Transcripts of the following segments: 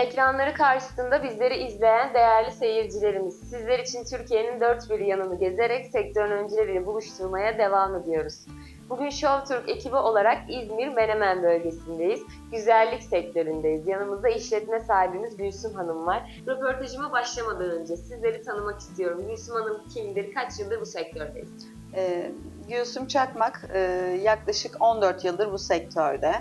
Ekranları karşısında bizleri izleyen değerli seyircilerimiz, sizler için Türkiye'nin dört bir yanını gezerek sektörün öncüleriyle buluşturmaya devam ediyoruz. Bugün Show Türk ekibi olarak İzmir Menemen bölgesindeyiz. Güzellik sektöründeyiz. Yanımızda işletme sahibimiz Gülsüm Hanım var. Röportajıma başlamadan önce sizleri tanımak istiyorum. Gülsüm Hanım kimdir? Kaç yıldır bu sektördeyiz? Ee, Gülsüm Çakmak e, yaklaşık 14 yıldır bu sektörde.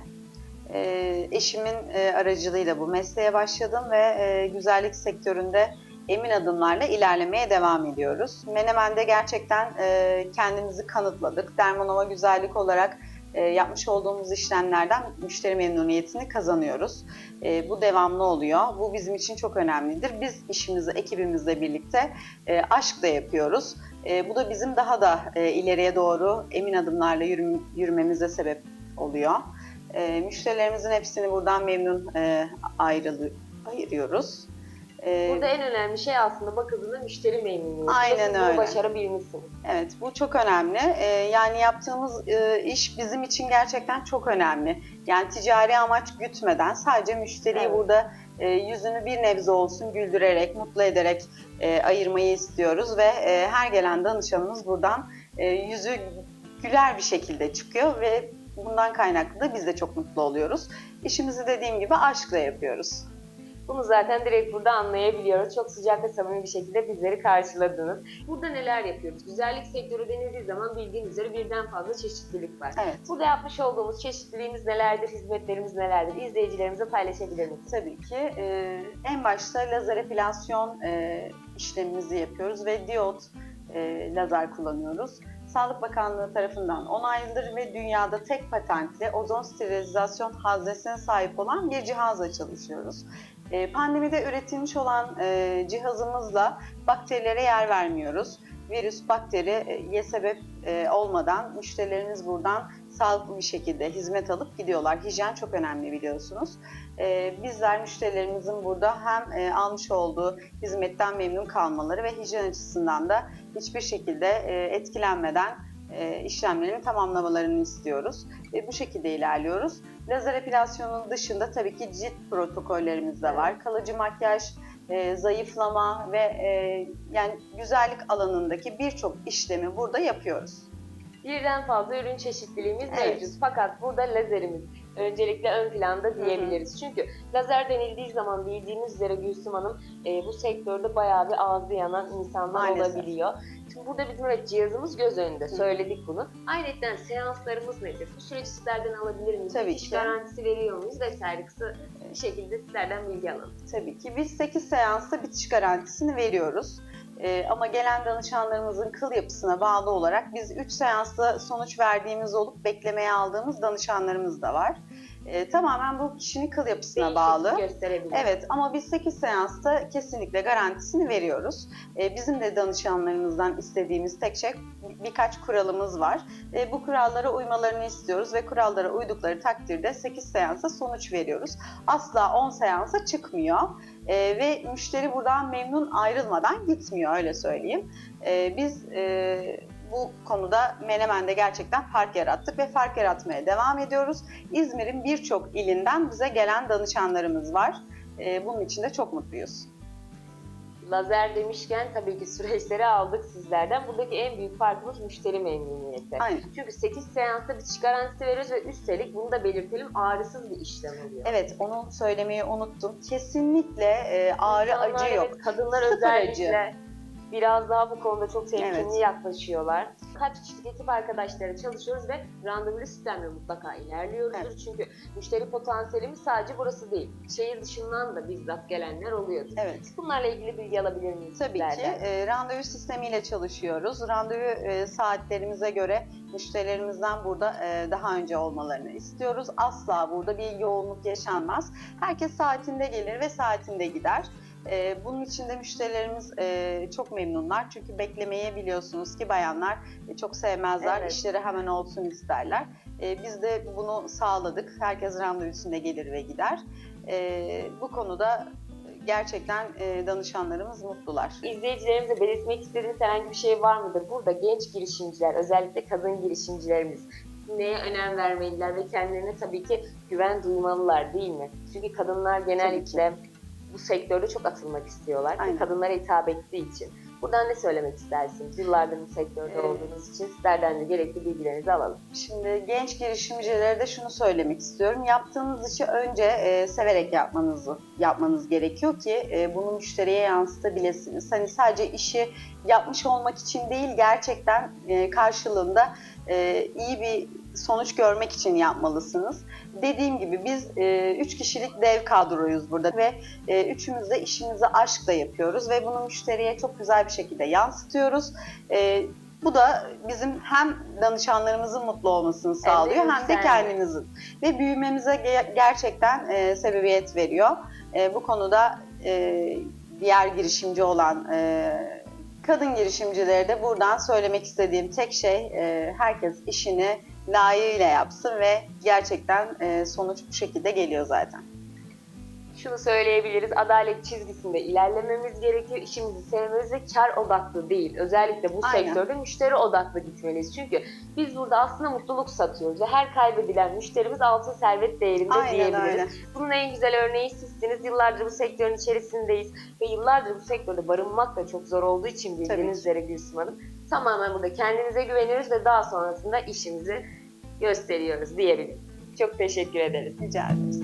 Ee, eşimin e, aracılığıyla bu mesleğe başladım ve e, güzellik sektöründe emin adımlarla ilerlemeye devam ediyoruz. Menemen'de gerçekten e, kendimizi kanıtladık. Dermanova güzellik olarak e, yapmış olduğumuz işlemlerden müşteri memnuniyetini kazanıyoruz. E, bu devamlı oluyor. Bu bizim için çok önemlidir. Biz işimizi ekibimizle birlikte e, aşkla yapıyoruz. E, bu da bizim daha da e, ileriye doğru emin adımlarla yürüm, yürümemize sebep oluyor. E, müşterilerimizin hepsini buradan memnun e, ayrılı, ayırıyoruz. E, Burada en önemli şey aslında bakıldığında müşteri memnuniyeti. Aynen bunu öyle. başarabilmişsiniz. Evet, bu çok önemli. Ee, yani yaptığımız e, iş bizim için gerçekten çok önemli. Yani ticari amaç gütmeden sadece müşteriyi Evet. burada e, yüzünü bir nebze olsun güldürerek, mutlu ederek e, ayırmayı istiyoruz ve e, her gelen danışanımız buradan e, yüzü güler bir şekilde çıkıyor ve bundan kaynaklı da biz de çok mutlu oluyoruz. İşimizi dediğim gibi aşkla yapıyoruz. Bunu zaten direkt burada anlayabiliyoruz. Çok sıcak ve samimi bir şekilde bizleri karşıladınız. Burada neler yapıyoruz? Güzellik sektörü denildiği zaman bildiğiniz üzere birden fazla çeşitlilik var. Evet. Burada yapmış olduğumuz çeşitliliğimiz nelerdir, hizmetlerimiz nelerdir? İzleyicilerimize paylaşabilir misiniz? Tabii ki. Ee, en başta lazer epilasyon e, işlemimizi yapıyoruz ve diyot e, lazer kullanıyoruz. Sağlık Bakanlığı tarafından onaylıdır ve dünyada tek patentli ozon sterilizasyon haznesine sahip olan bir cihazla çalışıyoruz. E, pandemide üretilmiş olan e, cihazımızla bakterilere yer vermiyoruz. Virüs, bakteriye sebep e, olmadan müşterilerimiz buradan sağlıklı bir şekilde hizmet alıp gidiyorlar. Hijyen çok önemli biliyorsunuz. Ee, bizler müşterilerimizin burada hem e, almış olduğu hizmetten memnun kalmaları ve hijyen açısından da hiçbir şekilde e, etkilenmeden e, işlemlerini tamamlamalarını istiyoruz. E, bu şekilde ilerliyoruz. Lazer epilasyonun dışında tabii ki cilt protokollerimiz de var. Kalıcı makyaj, e, zayıflama ve e, yani güzellik alanındaki birçok işlemi burada yapıyoruz. Birden fazla ürün çeşitliliğimiz Evet. mevcut. Fakat burada lazerimiz öncelikle ön planda diyebiliriz. Çünkü lazer denildiği zaman bildiğiniz üzere Gülsüm Hanım e, bu sektörde bayağı bir ağzı yanan insanlar Maalesef. olabiliyor. Şimdi burada bizim evet cihazımız göz önünde. Söyledik bunu. Ayrıca seanslarımız nedir? Bu süreci sizlerden alabilir miyiz? Tabii İş ki. garantisi veriyor muyuz? Vesaire kısa bir şekilde sizlerden bilgi alalım. Tabii ki. Biz 8 seansta bitiş garantisini veriyoruz. Ee, ama gelen danışanlarımızın kıl yapısına bağlı olarak biz 3 seansta sonuç verdiğimiz olup beklemeye aldığımız danışanlarımız da var. Ee, tamamen bu kişinin kıl yapısına Değişiklik bağlı. gösterebilir. Evet ama biz 8 seansta kesinlikle garantisini veriyoruz. Ee, bizim de danışanlarımızdan istediğimiz tek şey birkaç kuralımız var. Ee, bu kurallara uymalarını istiyoruz ve kurallara uydukları takdirde 8 seansa sonuç veriyoruz. Asla 10 seansa çıkmıyor Ee, ve müşteri buradan memnun ayrılmadan gitmiyor öyle söyleyeyim. Ee, biz e, bu konuda Menemen'de gerçekten fark yarattık ve fark yaratmaya devam ediyoruz. İzmir'in birçok ilinden bize gelen danışanlarımız var. Ee, bunun için de çok mutluyuz. Lazer demişken tabii ki süreçleri aldık sizlerden. Buradaki en büyük farkımız müşteri memnuniyeti. Aynen. Çünkü 8 seansta bitiş garantisi veriyoruz ve üstelik bunu da belirtelim ağrısız bir işlem oluyor. Evet, onu söylemeyi unuttum. Kesinlikle e, ağrı İnsanlar, acı yok. evet, kadınlar Sıfır özellikle biraz daha bu konuda çok temkinli Evet. yaklaşıyorlar. Kaç kişilik ekip arkadaşları çalışıyoruz ve randevulu sistemle mutlaka ilerliyoruzdur. Evet. Çünkü müşteri potansiyelimiz sadece burası değil. Şehir dışından da bizzat gelenler oluyordur. Evet. Bunlarla ilgili bilgi alabilir miyiz Tabii ki sizlerden? e, randevu sistemiyle çalışıyoruz. Randevu e, saatlerimize göre müşterilerimizden burada e, daha önce olmalarını istiyoruz. Asla burada bir yoğunluk yaşanmaz. Herkes saatinde gelir ve saatinde gider. E, bunun için de müşterilerimiz e, çok memnunlar. Çünkü beklemeyi biliyorsunuz ki bayanlar e, çok sevmezler. Evet. İşleri hemen olsun isterler. E, biz de bunu sağladık. Herkes randevusunda gelir ve gider. Bu konuda gerçekten danışanlarımız mutlular. İzleyicilerimize belirtmek istediğiniz herhangi bir şey var mıdır? Burada genç girişimciler, özellikle kadın girişimcilerimiz neye önem vermeliler ve kendilerine tabii ki güven duymalılar değil mi? Çünkü kadınlar genellikle bu sektörde çok atılmak istiyorlar. Aynen. Kadınlara hitap ettiği için. Buradan ne söylemek istersiniz? Yıllardır bu sektörde Evet. olduğunuz için sizlerden de gerekli bilgilerinizi alalım. Şimdi genç girişimcilere de şunu söylemek istiyorum. Yaptığınız işi önce e, severek yapmanızı yapmanız gerekiyor ki e, bunu müşteriye yansıtabilirsiniz. Hani sadece işi yapmış olmak için değil, gerçekten e, karşılığında e, iyi bir sonuç görmek için yapmalısınız. Dediğim gibi biz e, üç kişilik dev kadroyuz burada ve e, üçümüz de işimizi aşkla yapıyoruz ve bunu müşteriye çok güzel bir şekilde yansıtıyoruz. E, bu da bizim hem danışanlarımızın mutlu olmasını sağlıyor hem de kendimizin ve büyümemize ge- gerçekten e, sebebiyet veriyor. E, bu konuda e, diğer girişimci olan e, kadın girişimcilere de buradan söylemek istediğim tek şey e, herkes işini layığıyla yapsın ve gerçekten e, sonuç bu şekilde geliyor zaten. Şunu söyleyebiliriz, adalet çizgisinde ilerlememiz gerekiyor. İşimizi sevmemiz ve kar odaklı değil. Özellikle bu Aynen. sektörde müşteri odaklı gitmeliyiz. Çünkü biz burada aslında mutluluk satıyoruz ve her kaybedilen müşterimiz altın servet değerinde Aynen diyebiliriz. öyle. Bunun en güzel örneği sizsiniz. Yıllardır bu sektörün içerisindeyiz ve yıllardır bu sektörde barınmak da çok zor olduğu için bildiğiniz üzere Gülsüm Hanım. Tamamen burada kendimize güveniyoruz ve daha sonrasında işimizi gösteriyoruz diyebilirim. Çok teşekkür ederiz. Rica ederiz.